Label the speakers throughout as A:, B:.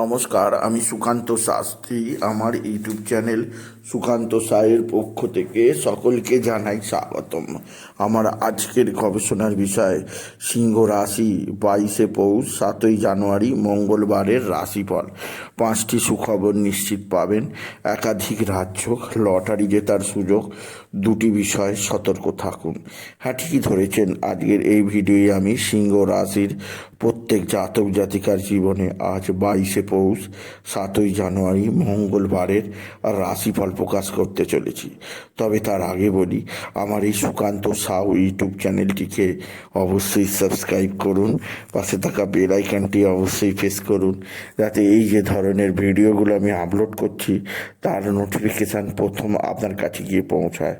A: নমস্কার, আমি সুকান্ত শাস্ত্রী। আমার ইউটিউব চ্যানেল সুকান্ত সায়ের পক্ষ থেকে সকলকে জানাই স্বাগতম। আমার আজকের গবেষণার বিষয়, সিংহ রাশি, বাইশে পৌষ, সাতই জানুয়ারি, মঙ্গলবারের রাশিফল। পাঁচটি সুখবর নিশ্চিত পাবেন। একাধিক রাজ্য লটারি জেতার সুযোগ দুটি বিষয়ে সতর্ক থাকুন। হ্যাঁ ঠিকই ধরেছেন? আজকের এই ভিডিওয়ে আমি সিংহ রাশির প্রত্যেক জাতক জাতিকার জীবনে আজ বাইশে পৌষ, সাতই জানুয়ারি, মঙ্গলবারের রাশিফল প্রকাশ করতে চলেছি। তবে তার আগে বলি, আমার এই সুকান্ত সাউ ইউটিউব চ্যানেলটিকে অবশ্যই সাবস্ক্রাইব করুন, পাশে থাকা বেল আইকনটি অবশ্যই প্রেস করুন, যাতে এই যে ধরনের ভিডিওগুলো আমি আপলোড করছি, তার নোটিফিকেশান প্রথম আপনার কাছে গিয়ে পৌঁছায়।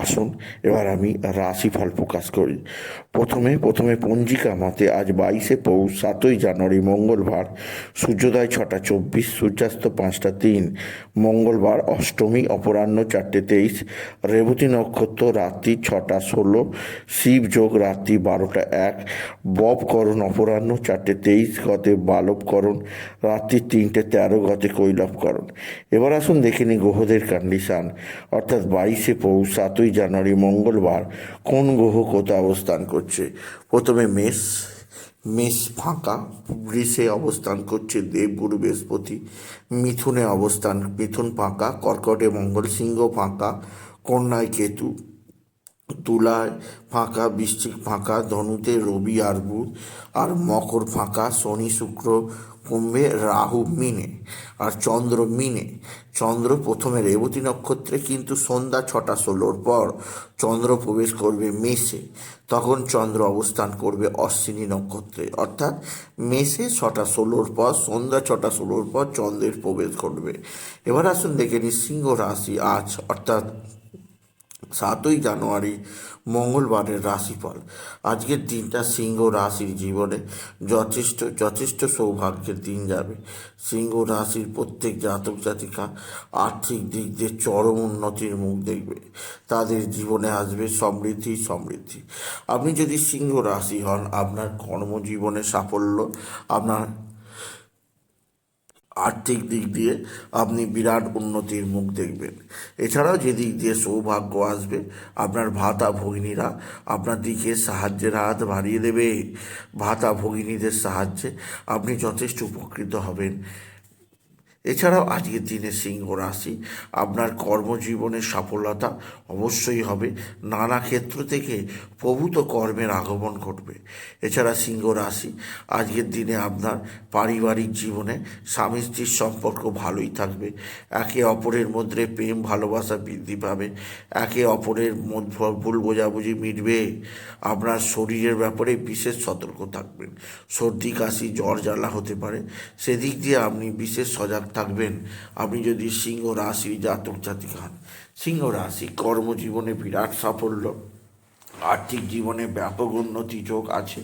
A: আসুন, এবার আমি রাশিফল প্রকাশ করি। প্রথমে প্রথমে পঞ্জিকা মতে আজ বাইশে পৌষ, সাতই জানুয়ারি, মঙ্গলবার, সূর্যোদয় ছটা চব্বিশ, সূর্যাস্ত পাঁচটা তিন, মঙ্গলবার, অষ্টমী, অপরাহ্ন চারটে তেইশ, রেবতী নক্ষত্র রাত্রি ছটা ষোলো, শিব যোগ রাত্রি বারোটা এক ববকরণ অপরাহ্ন চারটে তেইশ, গতে বালবকরণ রাত্রি তিনটে তেরো, গতে কৈলবকরণ এবার আসুন দেখে নিই গ্রহদের কন্ডিশান অর্থাৎ বাইশে পৌষ সাতই জানুয়ারি, মঙ্গলবার কোন গ্রহ কোথায় অবস্থান করছে? প্রথমে মেষ মেষ ফাঁকা, বৃষে অবস্থান করছে দেবগুরু বৃহস্পতি, মিথুনে অবস্থান, মিথুন ফাঁকা, কর্কটে মঙ্গল সিংহ ফাঁকা, কন্যায় কেতু তুলায় ফাঁকা বৃশ্চিক ফাঁকা, ধনুতে রবি আর বুধ আর মকর ফাঁকা, শনি শুক্র কুম্ভে রাহু মিনে, আর চন্দ্র মিনে। চন্দ্র প্রথমে রেবতী নক্ষত্রে, কিন্তু সন্ধ্যা ছটা ষোলোর পর চন্দ্র প্রবেশ করবে মেষে। তখন চন্দ্র অবস্থান করবে অশ্বিনী নক্ষত্রে। অর্থাৎ মেষে ছটা ষোলোর পর, সন্ধ্যা ছটা ষোলোর পর চন্দ্রের প্রবেশ ঘটবে। এবার আসুন দেখে নিই সিংহ রাশি আজ, অর্থাৎ সাতই জানুয়ারি, মঙ্গলবারের রাশিফল। আজকের দিনটা সিংহ রাশির জীবনে যথেষ্ট যথেষ্ট সৌভাগ্যের দিন যাবে। সিংহ রাশির প্রত্যেক জাতক জাতিকা আর্থিক দিক দিয়ে চরম উন্নতির মুখ দেখবে। তাদের জীবনে আসবে সমৃদ্ধি সমৃদ্ধি। আপনি যদি সিংহ রাশি হন, আপনার কর্মজীবনে সাফল্য, আপনার আর্থিক দিক দিয়ে আপনি বিরাট উন্নতির মুখ দেখবেন। এছাড়াও যে দিক দিয়ে সৌভাগ্য আসবে, আপনার ভাতা ভগিনীরা আপনার দিকে সাহায্যের হাত বাড়িয়ে দেবে। ভাতা ভগিনীদের সাহায্যে আপনি যথেষ্ট উপকৃত হবেন। এছাড়াও আজকের দিনে সিংহ রাশি, আপনার কর্মজীবনের সফলতা অবশ্যই হবে। নানা ক্ষেত্র থেকে প্রভূত কর্মের আগমন ঘটবে। এছাড়া সিংহ রাশি, আজকের দিনে আপনার পারিবারিক জীবনে স্বামী স্ত্রীর সম্পর্ক ভালোই থাকবে। একে অপরের মধ্যে প্রেম, ভালোবাসা বৃদ্ধি পাবে। একে অপরের মধ্যে ভুল বোঝাবুঝি মিটবে। আপনার শরীরের ব্যাপারে বিশেষ সতর্ক থাকবেন। সর্দি, কাশি, জ্বর, জ্বালা হতে পারে। সেদিক দিয়ে আপনি বিশেষ সজাগ থাকবেন। আপনি যদি সিংহ রাশি, জাতক, জাতিক হন, সিংহ রাশি কর্মজীবনে বিরাট সাফল্য, আর্থিক জীবনে ব্যাপক উন্নতি যোগ আছে।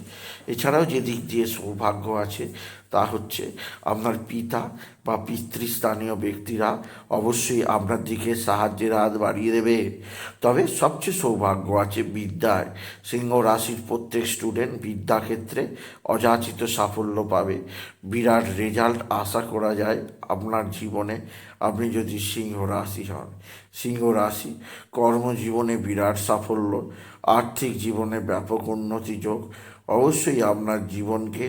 A: এছাড়াও যে দিক দিয়ে সৌভাগ্য আছে তা হচ্ছে আপনার পিতা বা পিতৃস্থানীয় ব্যক্তিরা অবশ্যই আপনার দিকে সাহায্যের হাত বাড়িয়ে দেবে। তবে সবচেয়ে সৌভাগ্য আছে বিদ্যায়। সিংহ রাশির প্রত্যেক স্টুডেন্ট বিদ্যাক্ষেত্রে অযাচিত সাফল্য পাবে। বিরাট রেজাল্ট আশা করা যায় আপনার জীবনে। আপনি যদি সিংহ রাশি হন, সিংহ রাশি কর্মজীবনে বিরাট সাফল্য, আর্থিক জীবনে ব্যাপক উন্নতি যোগ অবশ্যই আপনার জীবনকে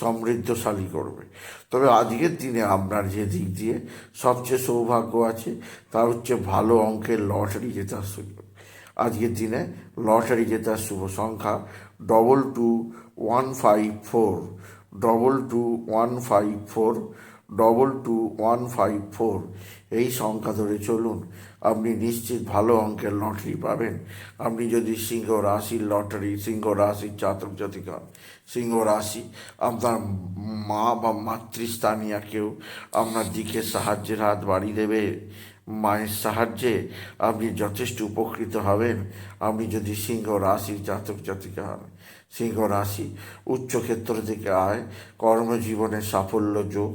A: সমৃদ্ধশালী করবে। তবে আজকের দিনে আপনার যে দিক দিয়ে সবচেয়ে সৌভাগ্য আছে, তা হচ্ছে ভালো অঙ্কের লটারি জেতার সুযোগ। আজকের দিনে লটারি জেতার শুভ সংখ্যা double two one five four double two one five four double two one five four এই সংখ্যা ধরে চলুন। আপনি নিশ্চিত ভালো অঙ্কের লটারি পাবেন। আপনি যদি সিংহ রাশির লটারি, সিংহ রাশির জাতক জাতিকা, সিংহ রাশি, আপনার মা বা মাতৃস্থানীয় কেউ আপনার দিকে সাহায্যের হাত বাড়িয়ে দেবে, মায়ের সাহায্যে আপনি যথেষ্ট উপকৃত হবেন। আপনি যদি সিংহ রাশির জাতক জাতিকা হন সিংহ রাশি উচ্চক্ষেত্র থেকে আয়, কর্মজীবনে সাফল্য যোগ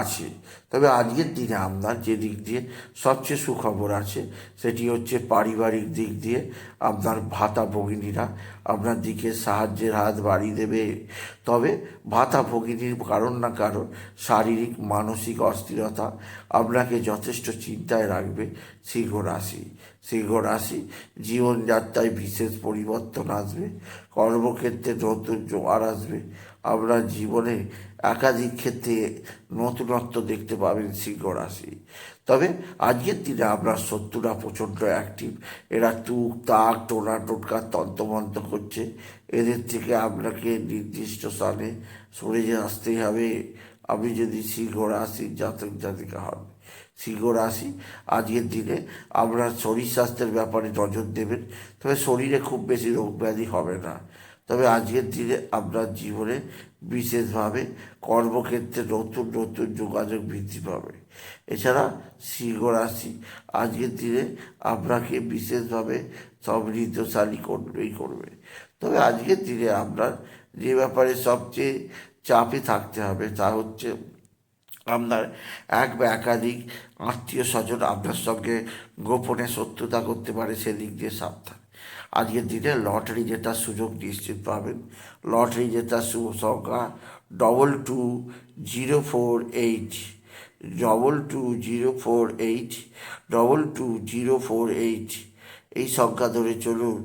A: আছে। তবে আজকের দিনে আপনার যে দিক দিয়ে সবচেয়ে সুখবর আছে, সেটি হচ্ছে পারিবারিক দিক দিয়ে আপনার ভাতা ভগিনীরা আপনার দিকে সাহায্যের হাত বাড়িয়ে দেবে। তবে ভাতা ভগিনীর কারণ না কারণ শারীরিক, মানসিক অস্থিরতা আপনাকে যথেষ্ট চিন্তায় রাখবে সিংহ রাশি। সিংহ রাশি জীবনযাত্রায় বিশেষ পরিবর্তন আসবে, কর্মক্ষেত্রে নতুন জোয়ার আসবে। আপনার জীবনে একাধিক ক্ষেত্রে নতুনত্ব দেখতে পাবেন সিংহ রাশি তবে আজকের দিনে আপনার শত্রুরা প্রচণ্ড অ্যাক্টিভ এরা তুক, তাক, টোনা, টোটকা তন্তমন্ত করছে। এদের থেকে আপনাকে নির্দিষ্ট স্থানে সরে আসতেই হবে। আপনি যদি সিংহ রাশির জাতক জাতিকা হন সিংহ রাশি। আজকের দিনে আপনার শরীর স্বাস্থ্যের ব্যাপারে নজর দেবেন, তবে শরীরে খুব বেশি রোগ ব্যাধি হবে না। তবে আজকের দিনে আপনার জীবনে বিশেষভাবে কর্মক্ষেত্রে নতুন নতুন যোগাযোগ বৃদ্ধি পাবে। এছাড়া সিংহ রাশি, আজকের দিনে আপনাকে বিশেষভাবে সমৃদ্ধশালী করবেই করবে। তবে আজকের দিনে আপনার যে ব্যাপারে সবচেয়ে চাপে থাকতে হবে তা হচ্ছে আপনার এক বা একাধিক আত্মীয় স্বজন আপনার সঙ্গে গোপনে শত্রুতা করতে পারে, সেদিক দিয়ে সাবধান। আজকের দিনে লটারি জেতার সুযোগ নিশ্চিত পাবেন। লটারি জেতার শুভ সংখ্যা double two zero four eight double two zero four eight double two zero four eight এই সংখ্যা ধরে চলুন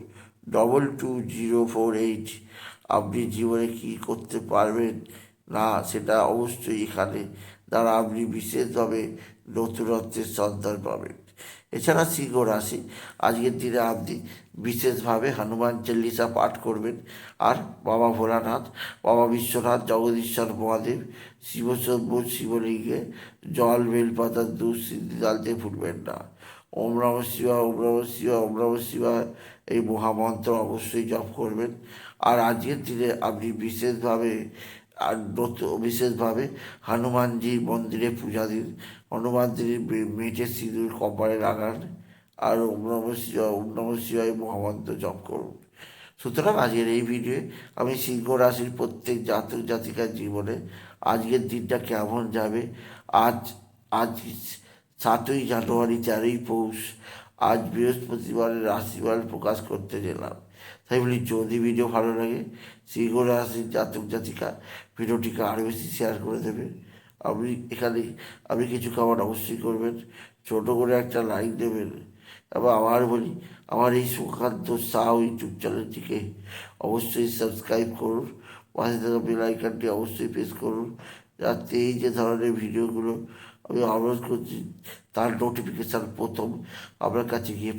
A: double two zero four eight আপনি জীবনে কী করতে পারবেন? না, সেটা অবশ্যই এখানে দ্বারা আপনি বিশেষভাবে নতুনত্বের সন্ধান পাবেন। এছাড়া সিংহ রাশি, আজকের দিনে আপনি বিশেষভাবে হনুমান চল্লিশা পাঠ করবেন। আর বাবা ভোলানাথ, বাবা বিশ্বনাথ, জগদীশ্বর মহাদেব শিবশম্ভ শিবলিঙ্গে, জল, বেলপাতা, দুধ সিদ্ধি ডালতে ফুটবেন না। ওম নম শিবা ওম নম শিবা ওম নম শিবা এই মহামন্ত্র অবশ্যই জপ করবেন। আর আজকের দিনে আপনি বিশেষভাবে আর নতুন বিশেষভাবে হনুমানজির মন্দিরে পূজা দিন হনুমানজির মেটে সিঁদুর, কপালে লাগান, আর ওম নম মহামন্ত্র জপ করুন। সুতরাং আজকের এই ভিডিওয়ে আমি সিংহ রাশির প্রত্যেক জাতক জাতিকার জীবনে আজকের দিনটা কেমন যাবে? আজ আজ সাতই জানুয়ারি, তেরোই পৌষ আজ বৃহস্পতিবারের রাশিফল প্রকাশ করতে গেলাম। তাই বলি, যদি ভিডিও ভালো লাগে, সিংহ রাশির জাতক জাতিকা ভিডিওটিকে আরও বেশি শেয়ার করে দেবে। আপনি এখানে, আপনি কিছু খাবার অবশ্যই করবেন, ছোটো করে একটা লাইক দেবেন। এবং আবার বলি, আমার এই সুখান্ত শাহ ইউটিউব চ্যানেলটিকে অবশ্যই সাবস্ক্রাইব করুন, পাশে থাকা বেল আইকনটি অবশ্যই প্রেস করুন, যাতে এই যে ধরনের ভিডিওগুলো আমি আপলোড করছি। তার নোটিফিকেশান প্রথম। আপনার কাছে গিয়ে